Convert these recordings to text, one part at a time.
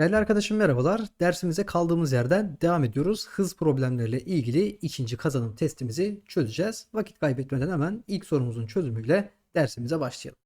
Değerli arkadaşım merhabalar. Dersimize kaldığımız yerden devam ediyoruz. Hız problemleriyle ilgili ikinci kazanım testimizi çözeceğiz. Vakit kaybetmeden hemen ilk sorumuzun çözümüyle dersimize başlayalım.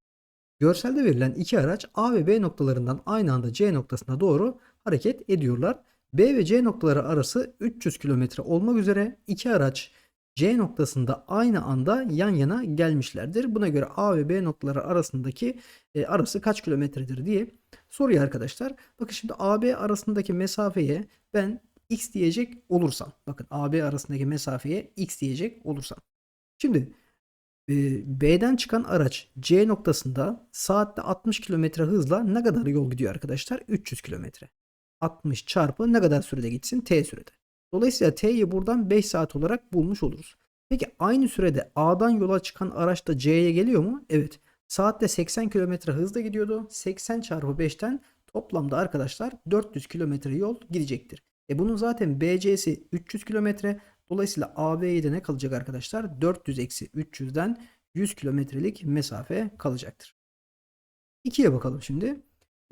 Görselde verilen iki araç A ve B noktalarından aynı anda C noktasına doğru hareket ediyorlar. B ve C noktaları arası 300 km olmak üzere iki araç C noktasında aynı anda yan yana gelmişlerdir. Buna göre A ve B noktaları arasındaki e, arası kaç kilometredir diye soruyor arkadaşlar. Bakın şimdi AB arasındaki mesafeye ben x diyecek olursam. Bakın AB arasındaki mesafeye x diyecek olursam. Şimdi e, B'den çıkan araç C noktasında saatte 60 km hızla ne kadar yol gidiyor arkadaşlar? 300 km. 60 çarpı ne kadar sürede gitsin? T sürede. Dolayısıyla T'yi buradan 5 saat olarak bulmuş oluruz. Peki aynı sürede A'dan yola çıkan araç da C'ye geliyor mu? Evet. Saatte 80 km hızla gidiyordu. 80 çarpı 5'ten toplamda arkadaşlar 400 km yol gidecektir. E bunun zaten BC'si 300 km. Dolayısıyla AB'ye de ne kalacak arkadaşlar? 400 eksi 300'den 100 kilometrelik mesafe kalacaktır. 2'ye bakalım şimdi.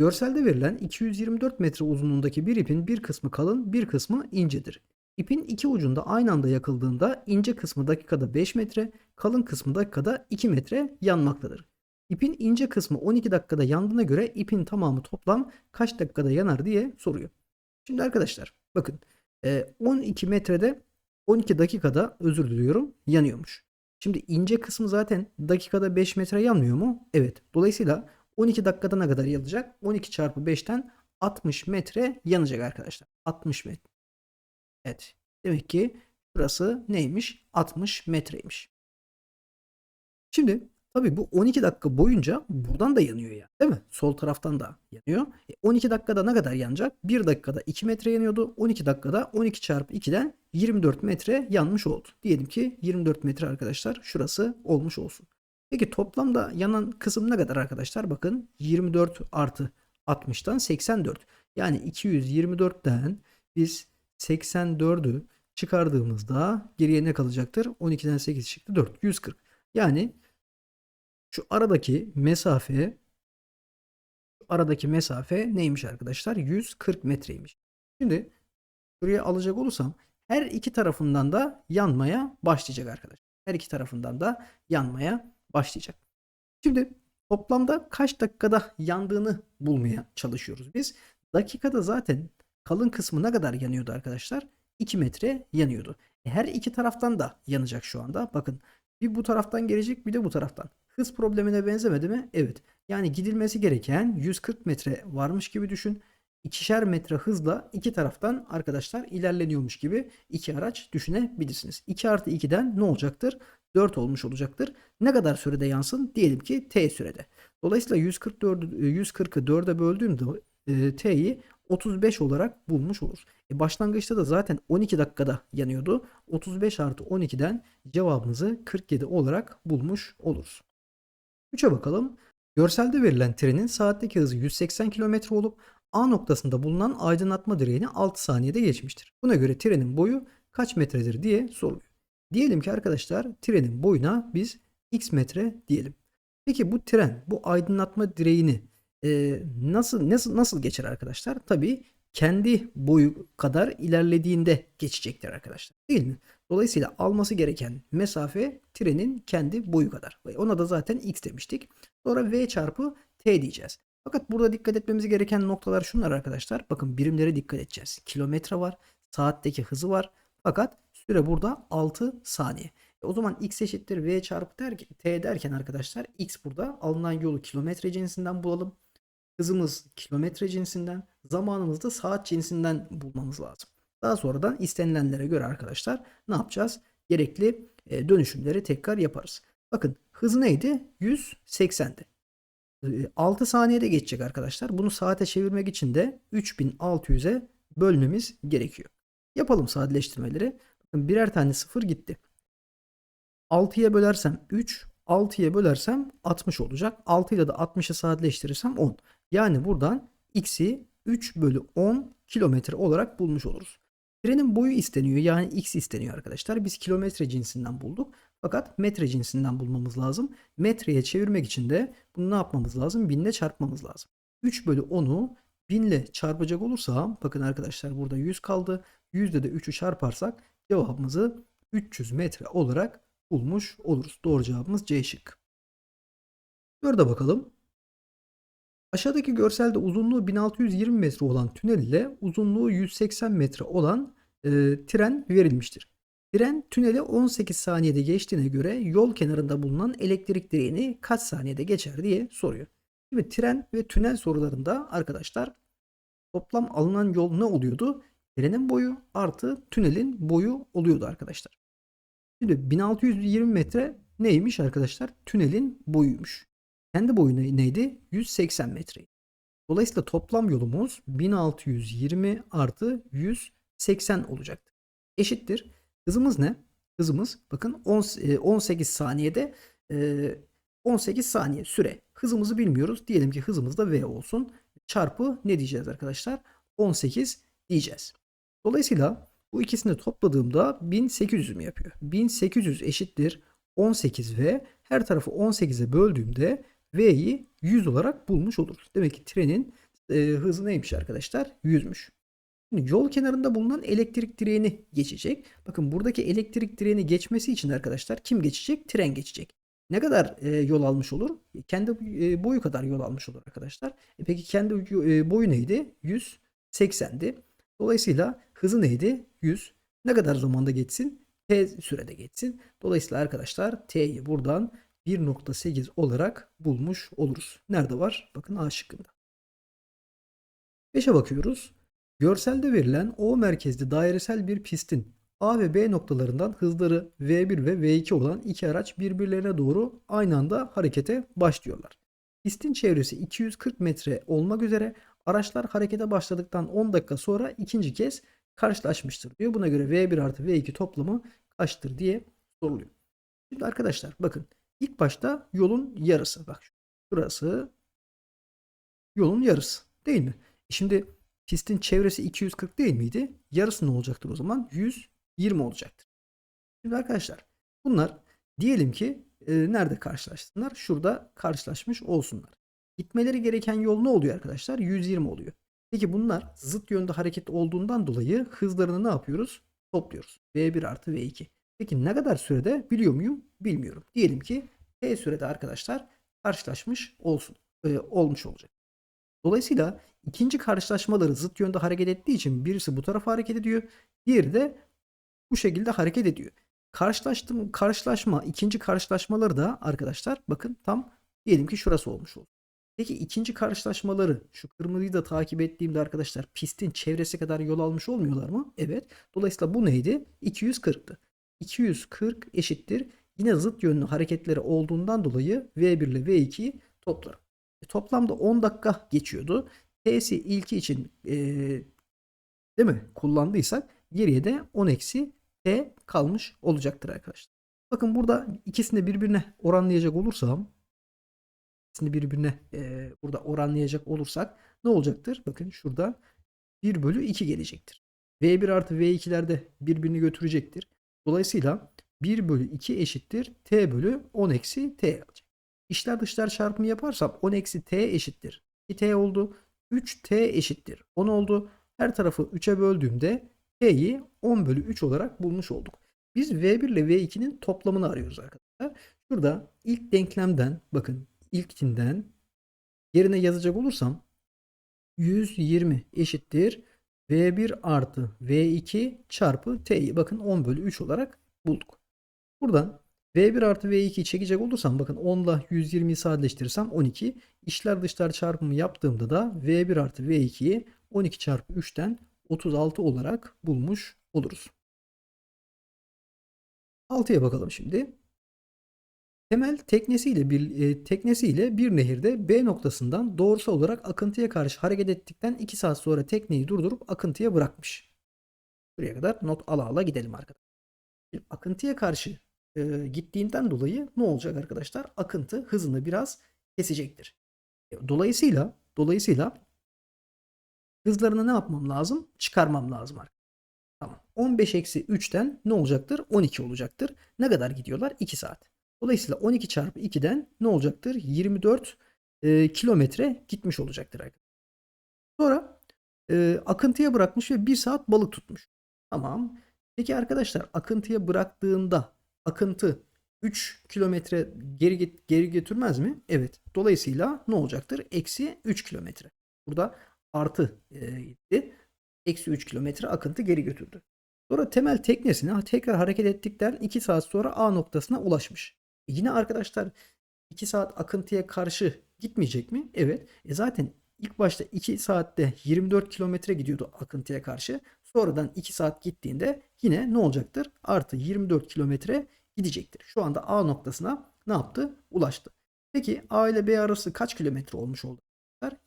Görselde verilen 224 metre uzunluğundaki bir ipin bir kısmı kalın, bir kısmı incedir. İpin iki ucunda aynı anda yakıldığında ince kısmı dakikada 5 metre, kalın kısmı dakikada 2 metre yanmaktadır. İpin ince kısmı 12 dakikada yandığına göre ipin tamamı toplam kaç dakikada yanar diye soruyor. Şimdi arkadaşlar bakın e, 12 metrede 12 dakikada özür diliyorum yanıyormuş. Şimdi ince kısmı zaten dakikada 5 metre yanmıyor mu? Evet. Dolayısıyla 12 dakikada ne kadar yanacak? 12 çarpı 5'ten 60 metre yanacak arkadaşlar. 60 metre. Evet. Demek ki burası neymiş? 60 metreymiş. Şimdi tabii bu 12 dakika boyunca buradan da yanıyor ya. Değil mi? Sol taraftan da yanıyor. E 12 dakikada ne kadar yanacak? 1 dakikada 2 metre yanıyordu. 12 dakikada 12 çarpı 2'den 24 metre yanmış oldu. Diyelim ki 24 metre arkadaşlar şurası olmuş olsun. Peki toplamda yanan kısım ne kadar arkadaşlar? Bakın 24 artı 60'tan 84. Yani 224'ten biz 84'ü çıkardığımızda geriye ne kalacaktır? 12'den 8 çıktı 4. 140. Yani şu aradaki mesafe şu aradaki mesafe neymiş arkadaşlar? 140 metreymiş. Şimdi buraya alacak olursam her iki tarafından da yanmaya başlayacak arkadaşlar. Her iki tarafından da yanmaya başlayacak. Şimdi toplamda kaç dakikada yandığını bulmaya çalışıyoruz biz. Dakikada zaten kalın kısmı ne kadar yanıyordu arkadaşlar? 2 metre yanıyordu. E, Her iki taraftan da yanacak şu anda. Bakın bir bu taraftan gelecek bir de bu taraftan. Hız problemine benzemedi mi? Evet. Yani gidilmesi gereken 140 metre varmış gibi düşün. İkişer metre hızla iki taraftan arkadaşlar ilerleniyormuş gibi iki araç düşünebilirsiniz. 2 artı 2'den ne olacaktır? 4 olmuş olacaktır. Ne kadar sürede yansın? Diyelim ki t sürede. Dolayısıyla 144'ü 140'ı 4'e böldüğümde e, t'yi 35 olarak bulmuş oluruz. E başlangıçta da zaten 12 dakikada yanıyordu. 35 artı 12'den cevabımızı 47 olarak bulmuş oluruz. 3'e bakalım. Görselde verilen trenin saatteki hızı 180 km olup A noktasında bulunan aydınlatma direğini 6 saniyede geçmiştir. Buna göre trenin boyu kaç metredir diye soruluyor. Diyelim ki arkadaşlar trenin boyuna biz x metre diyelim. Peki bu tren bu aydınlatma direğini e, nasıl nasıl nasıl geçer arkadaşlar? Tabii kendi boyu kadar ilerlediğinde geçecektir arkadaşlar. Değil mi? Dolayısıyla alması gereken mesafe trenin kendi boyu kadar. Ona da zaten x demiştik. Sonra v çarpı t diyeceğiz. Fakat burada dikkat etmemiz gereken noktalar şunlar arkadaşlar. Bakın birimlere dikkat edeceğiz. Kilometre var. Saatteki hızı var. Fakat süre burada 6 saniye. E o zaman x eşittir v çarpı derken, t derken arkadaşlar x burada alınan yolu kilometre cinsinden bulalım. Hızımız kilometre cinsinden, zamanımız da saat cinsinden bulmamız lazım. Daha sonradan istenilenlere göre arkadaşlar ne yapacağız? Gerekli e, dönüşümleri tekrar yaparız. Bakın hız neydi? 180'di. 6 saniyede geçecek arkadaşlar. Bunu saate çevirmek için de 3600'e bölmemiz gerekiyor. Yapalım sadeleştirmeleri. Bakın birer tane sıfır gitti. 6'ya bölersem 3, 6'ya bölersem 60 olacak. 6 ile de 60'ı sadeleştirirsem 10. Yani buradan x'i 3 bölü 10 kilometre olarak bulmuş oluruz. Trenin boyu isteniyor yani x isteniyor arkadaşlar. Biz kilometre cinsinden bulduk. Fakat metre cinsinden bulmamız lazım. Metreye çevirmek için de bunu ne yapmamız lazım? Binle çarpmamız lazım. 3 bölü 10'u 1000 ile çarpacak olursam bakın arkadaşlar burada 100 kaldı. 100'de de 3'ü çarparsak cevabımızı 300 metre olarak bulmuş oluruz. Doğru cevabımız C şık. Dörde bakalım. Aşağıdaki görselde uzunluğu 1620 metre olan tünel ile uzunluğu 180 metre olan e, tren verilmiştir. Tren tüneli 18 saniyede geçtiğine göre yol kenarında bulunan elektrik direğini kaç saniyede geçer diye soruyor. Şimdi tren ve tünel sorularında arkadaşlar toplam alınan yol ne oluyordu? Trenin boyu artı tünelin boyu oluyordu arkadaşlar. Şimdi 1620 metre neymiş arkadaşlar? Tünelin boyuymuş. Kendi boyu ne- neydi? 180 metre. Dolayısıyla toplam yolumuz 1620 artı 180 olacaktır. Eşittir. Hızımız ne? Hızımız bakın 10 e, 18 saniyede e, 18 saniye süre. Hızımızı bilmiyoruz. Diyelim ki hızımız da v olsun. Çarpı ne diyeceğiz arkadaşlar? 18 diyeceğiz. Dolayısıyla bu ikisini topladığımda 1800 mi yapıyor? 1800 eşittir 18 v. Her tarafı 18'e böldüğümde v'yi 100 olarak bulmuş oluruz. Demek ki trenin e, hızı neymiş arkadaşlar? 100'müş. Yol kenarında bulunan elektrik direğini geçecek. Bakın buradaki elektrik direğini geçmesi için arkadaşlar kim geçecek? Tren geçecek. Ne kadar e, yol almış olur? Kendi e, boyu kadar yol almış olur arkadaşlar. E, peki kendi e, boyu neydi? 180'di. Dolayısıyla hızı neydi? 100. Ne kadar zamanda geçsin? T sürede geçsin. Dolayısıyla arkadaşlar T'yi buradan 1.8 olarak bulmuş oluruz. Nerede var? Bakın A şıkkında. 5'e bakıyoruz. Görselde verilen O merkezli dairesel bir pistin A ve B noktalarından hızları V1 ve V2 olan iki araç birbirlerine doğru aynı anda harekete başlıyorlar. Pistin çevresi 240 metre olmak üzere araçlar harekete başladıktan 10 dakika sonra ikinci kez karşılaşmıştır diyor. Buna göre V1 artı V2 toplamı kaçtır diye soruluyor. Şimdi arkadaşlar bakın ilk başta yolun yarısı. Bak şurası yolun yarısı değil mi? E Şimdi pistin çevresi 240 değil miydi? Yarısı ne olacaktır o zaman? 120 olacaktır. Şimdi arkadaşlar bunlar diyelim ki e, nerede karşılaşsınlar? Şurada karşılaşmış olsunlar. Gitmeleri gereken yol ne oluyor arkadaşlar? 120 oluyor. Peki bunlar zıt yönde hareket olduğundan dolayı hızlarını ne yapıyoruz? Topluyoruz. V1 artı V2. Peki ne kadar sürede biliyor muyum? Bilmiyorum. Diyelim ki T sürede arkadaşlar karşılaşmış olsun. e, olmuş olacak. Dolayısıyla ikinci karşılaşmaları zıt yönde hareket ettiği için birisi bu tarafa hareket ediyor. Diğeri de bu şekilde hareket ediyor. Karşılaştım, karşılaşma, ikinci karşılaşmaları da arkadaşlar bakın tam diyelim ki şurası olmuş oldu. Peki ikinci karşılaşmaları şu kırmızıyı da takip ettiğimde arkadaşlar pistin çevresi kadar yol almış olmuyorlar mı? Evet. Dolayısıyla bu neydi? 240'tı. 240 eşittir. Yine zıt yönlü hareketleri olduğundan dolayı V1 ile V2'yi toplarım. E, toplamda 10 dakika geçiyordu. T'si ilki için e, değil mi kullandıysak geriye de 10 eksi T kalmış olacaktır arkadaşlar. Bakın burada ikisini birbirine oranlayacak olursam ikisini birbirine e, burada oranlayacak olursak ne olacaktır? Bakın şurada 1 bölü 2 gelecektir. V1 artı V2'ler de birbirini götürecektir. Dolayısıyla 1 bölü 2 eşittir T bölü 10 eksi T. İşler dışlar çarpımı yaparsam 10 eksi T eşittir. 2T oldu. 3T eşittir. 10 oldu. Her tarafı 3'e böldüğümde T'yi 10 bölü 3 olarak bulmuş olduk. Biz V1 ile V2'nin toplamını arıyoruz arkadaşlar. Şurada ilk denklemden bakın ilkinden yerine yazacak olursam 120 eşittir V1 artı V2 çarpı T'yi bakın 10 bölü 3 olarak bulduk. Buradan V1 artı V2'yi çekecek olursam bakın 10 ile 120'yi sadeleştirirsem 12. İşler dışlar çarpımı yaptığımda da V1 artı V2'yi 12 çarpı 3'ten 36 olarak bulmuş oluruz. 6'ya bakalım şimdi. Temel teknesiyle bir e, teknesiyle bir nehirde B noktasından doğrusal olarak akıntıya karşı hareket ettikten 2 saat sonra tekneyi durdurup akıntıya bırakmış. Buraya kadar not ala ala gidelim arkadaşlar. Akıntıya karşı e, gittiğinden dolayı ne olacak arkadaşlar? Akıntı hızını biraz kesecektir. E, Dolayısıyla dolayısıyla hızlarını ne yapmam lazım? Çıkarmam lazım arkadaşlar. Tamam. 15 eksi 3'ten ne olacaktır? 12 olacaktır. Ne kadar gidiyorlar? 2 saat. Dolayısıyla 12 çarpı 2'den ne olacaktır? 24 e, kilometre gitmiş olacaktır arkadaşlar. Sonra e, akıntıya bırakmış ve 1 saat balık tutmuş. Tamam. Peki arkadaşlar akıntıya bıraktığında akıntı 3 kilometre geri, get- geri götürmez mi? Evet. Dolayısıyla ne olacaktır? Eksi 3 kilometre. Burada artı e, gitti. Eksi 3 kilometre akıntı geri götürdü. Sonra temel teknesine tekrar hareket ettikten 2 saat sonra A noktasına ulaşmış. E yine arkadaşlar 2 saat akıntıya karşı gitmeyecek mi? Evet. E zaten ilk başta 2 saatte 24 kilometre gidiyordu akıntıya karşı. Sonradan 2 saat gittiğinde yine ne olacaktır? Artı 24 kilometre gidecektir. Şu anda A noktasına ne yaptı? Ulaştı. Peki A ile B arası kaç kilometre olmuş oldu?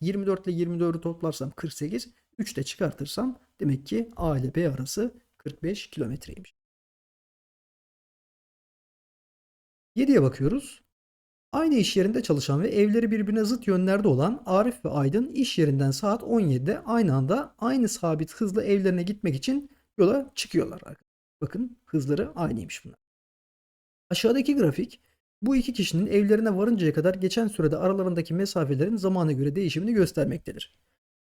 24 ile 24'ü toplarsam 48. 3 de çıkartırsam demek ki A ile B arası 45 kilometreymiş. 7'ye bakıyoruz. Aynı iş yerinde çalışan ve evleri birbirine zıt yönlerde olan Arif ve Aydın iş yerinden saat 17'de aynı anda aynı sabit hızla evlerine gitmek için yola çıkıyorlar. Bakın hızları aynıymış bunlar. Aşağıdaki grafik bu iki kişinin evlerine varıncaya kadar geçen sürede aralarındaki mesafelerin zamana göre değişimini göstermektedir.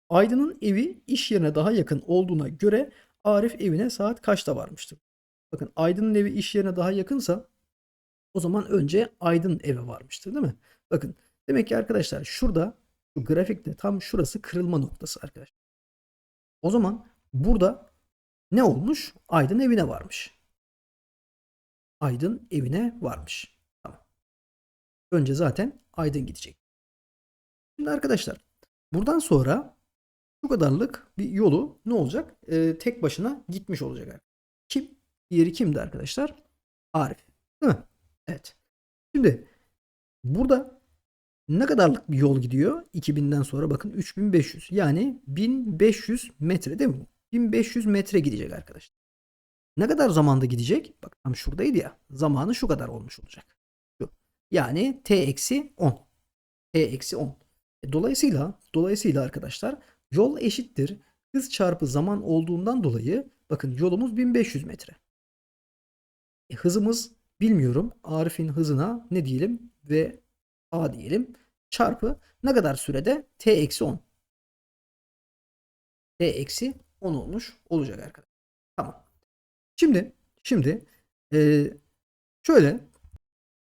Aydın'ın evi iş yerine daha yakın olduğuna göre Arif evine saat kaçta varmıştır? Bakın Aydın'ın evi iş yerine daha yakınsa o zaman önce Aydın eve varmıştır değil mi? Bakın demek ki arkadaşlar şurada şu grafikte tam şurası kırılma noktası arkadaşlar. O zaman burada ne olmuş? Aydın evine varmış. Aydın evine varmış. Tamam. Önce zaten Aydın gidecek. Şimdi arkadaşlar buradan sonra şu kadarlık bir yolu ne olacak? Ee, tek başına gitmiş olacak. Kim? Diğeri kimdi arkadaşlar? Arif. Değil mi? Evet. Şimdi burada ne kadarlık bir yol gidiyor? 2000'den sonra bakın 3500. Yani 1500 metre değil mi? 1500 metre gidecek arkadaşlar. Ne kadar zamanda gidecek? Bak tam şuradaydı ya. Zamanı şu kadar olmuş olacak. Şu. Yani t eksi 10. t eksi 10. E, dolayısıyla dolayısıyla arkadaşlar yol eşittir. Hız çarpı zaman olduğundan dolayı bakın yolumuz 1500 metre. E, hızımız bilmiyorum. Arif'in hızına ne diyelim? Ve A diyelim. Çarpı ne kadar sürede? T eksi 10. T eksi 10 olmuş olacak arkadaşlar. Tamam. Şimdi şimdi e, şöyle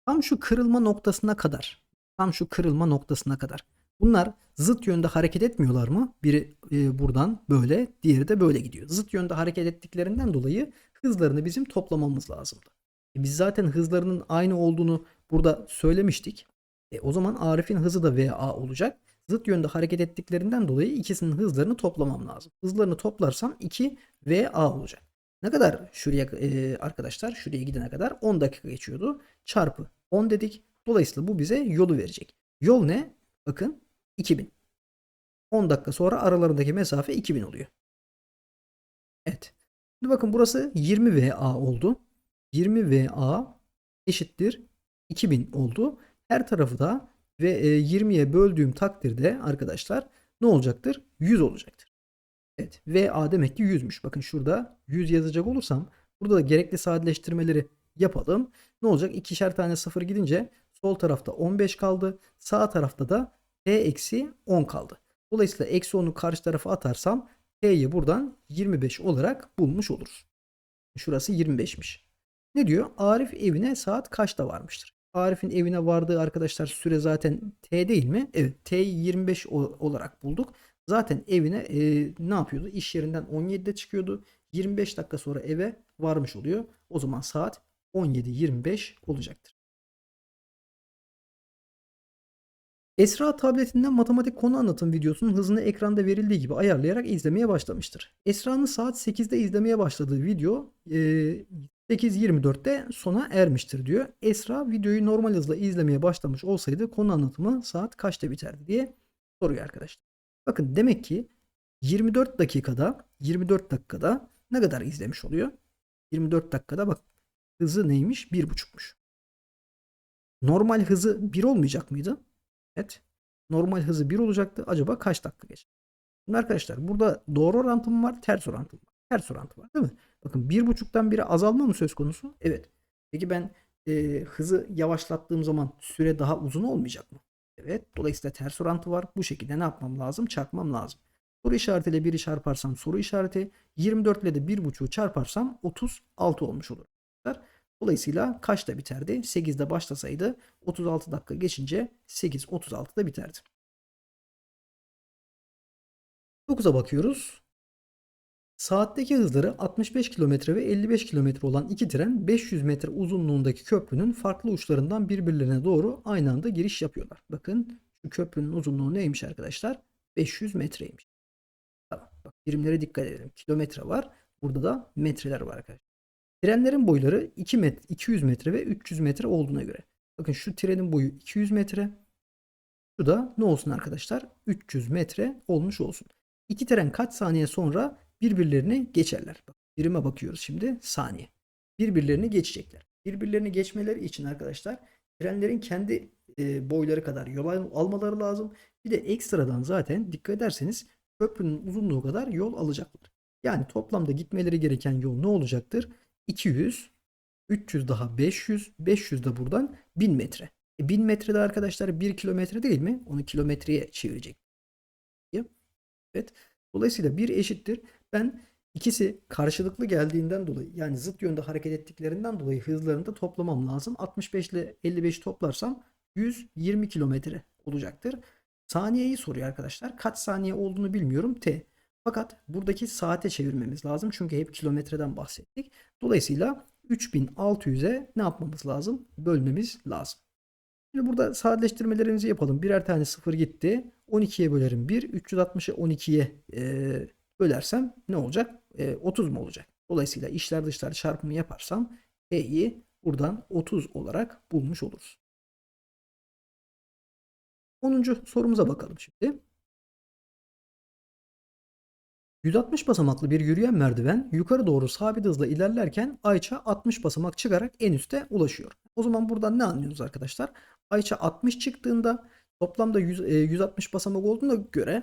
tam şu kırılma noktasına kadar tam şu kırılma noktasına kadar bunlar zıt yönde hareket etmiyorlar mı? Biri e, buradan böyle diğeri de böyle gidiyor. Zıt yönde hareket ettiklerinden dolayı hızlarını bizim toplamamız lazımdı. E, biz zaten hızlarının aynı olduğunu burada söylemiştik. E, o zaman Arif'in hızı da VA olacak. Zıt yönde hareket ettiklerinden dolayı ikisinin hızlarını toplamam lazım. Hızlarını toplarsam 2 VA olacak. Ne kadar şuraya e, arkadaşlar şuraya gidene kadar 10 dakika geçiyordu. Çarpı 10 dedik. Dolayısıyla bu bize yolu verecek. Yol ne? Bakın 2000. 10 dakika sonra aralarındaki mesafe 2000 oluyor. Evet. Şimdi bakın burası 20 VA oldu. 20 VA eşittir 2000 oldu. Her tarafı da ve 20'ye böldüğüm takdirde arkadaşlar ne olacaktır? 100 olacaktır. Evet. VA demek ki 100'müş. Bakın şurada 100 yazacak olursam burada da gerekli sadeleştirmeleri yapalım. Ne olacak? İkişer tane sıfır gidince sol tarafta 15 kaldı. Sağ tarafta da T eksi 10 kaldı. Dolayısıyla eksi 10'u karşı tarafa atarsam T'yi buradan 25 olarak bulmuş oluruz. Şurası 25'miş. Ne diyor? Arif evine saat kaçta varmıştır? Arif'in evine vardığı arkadaşlar süre zaten T değil mi? Evet T'yi 25 olarak bulduk. Zaten evine e, ne yapıyordu? İş yerinden 17'de çıkıyordu. 25 dakika sonra eve varmış oluyor. O zaman saat 17.25 olacaktır. Esra tabletinden matematik konu anlatım videosunun hızını ekranda verildiği gibi ayarlayarak izlemeye başlamıştır. Esra'nın saat 8'de izlemeye başladığı video e, 8.24'te sona ermiştir diyor. Esra videoyu normal hızla izlemeye başlamış olsaydı konu anlatımı saat kaçta biterdi diye soruyor arkadaşlar. Bakın demek ki 24 dakikada 24 dakikada ne kadar izlemiş oluyor? 24 dakikada bak hızı neymiş? 1.5'muş. Normal hızı 1 olmayacak mıydı? Evet. Normal hızı 1 olacaktı. Acaba kaç dakika geçti? Şimdi arkadaşlar burada doğru orantı mı var? Ters orantı mı var? Ters orantı var değil mi? Bakın 1.5'tan 1'e azalma mı söz konusu? Evet. Peki ben e, hızı yavaşlattığım zaman süre daha uzun olmayacak mı? Evet. Dolayısıyla ters orantı var. Bu şekilde ne yapmam lazım? Çarpmam lazım. Soru işaretiyle 1'i çarparsam soru işareti. 24 ile de 1.5'u çarparsam 36 olmuş olur. Dolayısıyla kaçta biterdi? 8'de başlasaydı 36 dakika geçince 8.36'da biterdi. 9'a bakıyoruz. Saatteki hızları 65 km ve 55 km olan iki tren 500 metre uzunluğundaki köprünün farklı uçlarından birbirlerine doğru aynı anda giriş yapıyorlar. Bakın şu köprünün uzunluğu neymiş arkadaşlar? 500 metreymiş. Tamam. Bak birimlere dikkat edelim. Kilometre var. Burada da metreler var arkadaşlar. Trenlerin boyları 2 metre, 200 metre ve 300 metre olduğuna göre. Bakın şu trenin boyu 200 metre. Şu da ne olsun arkadaşlar? 300 metre olmuş olsun. İki tren kaç saniye sonra birbirlerini geçerler? Birime bakıyoruz şimdi. Saniye. Birbirlerini geçecekler. Birbirlerini geçmeleri için arkadaşlar trenlerin kendi e, boyları kadar yol al- almaları lazım. Bir de ekstradan zaten dikkat ederseniz köprünün uzunluğu kadar yol alacaklar. Yani toplamda gitmeleri gereken yol ne olacaktır? 200, 300 daha 500, 500 de buradan 1000 metre. E 1000 metrede arkadaşlar 1 kilometre değil mi? Onu kilometreye çevirecek. Evet. Dolayısıyla 1 eşittir. Ben ikisi karşılıklı geldiğinden dolayı yani zıt yönde hareket ettiklerinden dolayı hızlarını da toplamam lazım. 65 ile 55 toplarsam 120 kilometre olacaktır. Saniyeyi soruyor arkadaşlar. Kaç saniye olduğunu bilmiyorum. T. Fakat buradaki saate çevirmemiz lazım. Çünkü hep kilometreden bahsettik. Dolayısıyla 3600'e ne yapmamız lazım? Bölmemiz lazım. Şimdi burada sadeleştirmelerimizi yapalım. Birer tane sıfır gitti. 12'ye bölerim 1. 360'ı 12'ye e, bölersem ne olacak? E, 30 mu olacak? Dolayısıyla işler dışlar çarpımı yaparsam E'yi buradan 30 olarak bulmuş oluruz. 10. sorumuza bakalım şimdi. 160 basamaklı bir yürüyen merdiven yukarı doğru sabit hızla ilerlerken Ayça 60 basamak çıkarak en üste ulaşıyor. O zaman buradan ne anlıyoruz arkadaşlar? Ayça 60 çıktığında toplamda 100, e, 160 basamak olduğuna göre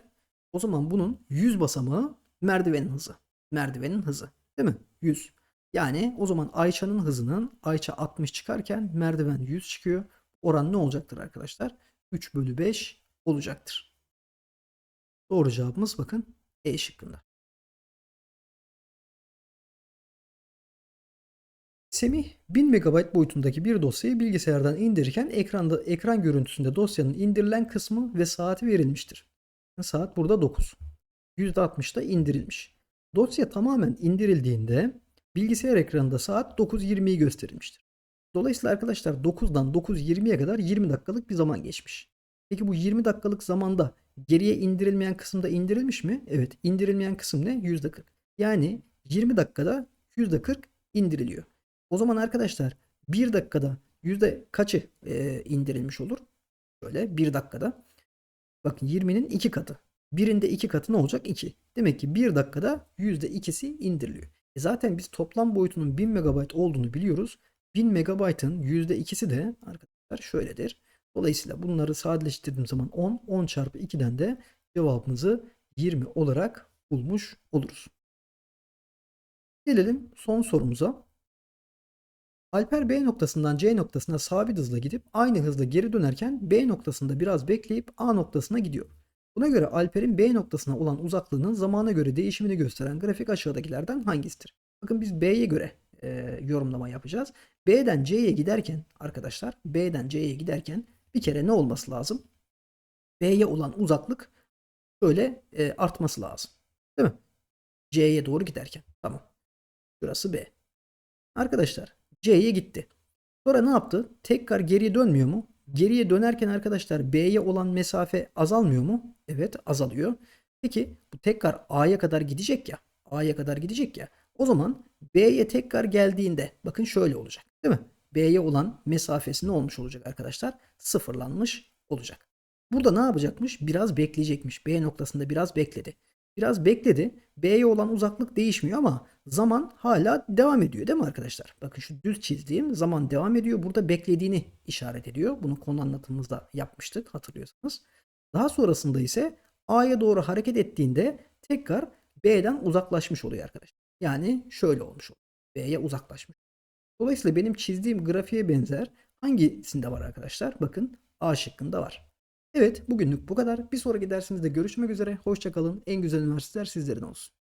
o zaman bunun 100 basamağı merdivenin hızı. Merdivenin hızı. Değil mi? 100. Yani o zaman Ayça'nın hızının Ayça 60 çıkarken merdiven 100 çıkıyor. Oran ne olacaktır arkadaşlar? 3 bölü 5 olacaktır. Doğru cevabımız bakın E şıkkında. Semih 1000 MB boyutundaki bir dosyayı bilgisayardan indirirken ekranda ekran görüntüsünde dosyanın indirilen kısmı ve saati verilmiştir. Saat burada 9. %60 da indirilmiş. Dosya tamamen indirildiğinde bilgisayar ekranında saat 9.20'yi gösterilmiştir. Dolayısıyla arkadaşlar 9'dan 9.20'ye kadar 20 dakikalık bir zaman geçmiş. Peki bu 20 dakikalık zamanda geriye indirilmeyen kısımda indirilmiş mi? Evet indirilmeyen kısım ne? %40. Yani 20 dakikada %40 indiriliyor. O zaman arkadaşlar 1 dakikada yüzde kaçı e, indirilmiş olur? Böyle 1 dakikada. Bakın 20'nin 2 katı. Birinde 2 katı ne olacak? 2. Demek ki 1 dakikada yüzde 2'si indiriliyor. E zaten biz toplam boyutunun 1000 MB olduğunu biliyoruz. 1000 MB'ın %2'si de arkadaşlar şöyledir. Dolayısıyla bunları sadeleştirdiğim zaman 10, 10 çarpı 2'den de cevabımızı 20 olarak bulmuş oluruz. Gelelim son sorumuza. Alper B noktasından C noktasına sabit hızla gidip aynı hızla geri dönerken B noktasında biraz bekleyip A noktasına gidiyor. Buna göre Alper'in B noktasına olan uzaklığının zamana göre değişimini gösteren grafik aşağıdakilerden hangisidir? Bakın biz B'ye göre e, yorumlama yapacağız. B'den C'ye giderken arkadaşlar B'den C'ye giderken bir kere ne olması lazım? B'ye olan uzaklık böyle e, artması lazım. Değil mi? C'ye doğru giderken. Tamam. Burası B. Arkadaşlar C'ye gitti. Sonra ne yaptı? Tekrar geriye dönmüyor mu? Geriye dönerken arkadaşlar B'ye olan mesafe azalmıyor mu? Evet azalıyor. Peki bu tekrar A'ya kadar gidecek ya. A'ya kadar gidecek ya. O zaman B'ye tekrar geldiğinde bakın şöyle olacak. Değil mi? B'ye olan mesafesi ne olmuş olacak arkadaşlar? Sıfırlanmış olacak. Burada ne yapacakmış? Biraz bekleyecekmiş. B noktasında biraz bekledi. Biraz bekledi. B'ye olan uzaklık değişmiyor ama zaman hala devam ediyor değil mi arkadaşlar? Bakın şu düz çizdiğim zaman devam ediyor. Burada beklediğini işaret ediyor. Bunu konu anlatımımızda yapmıştık hatırlıyorsanız. Daha sonrasında ise A'ya doğru hareket ettiğinde tekrar B'den uzaklaşmış oluyor arkadaşlar. Yani şöyle olmuş oluyor. B'ye uzaklaşmış. Dolayısıyla benim çizdiğim grafiğe benzer hangisinde var arkadaşlar? Bakın A şıkkında var. Evet bugünlük bu kadar. Bir sonraki dersimizde görüşmek üzere. Hoşçakalın. En güzel üniversiteler sizlerin olsun.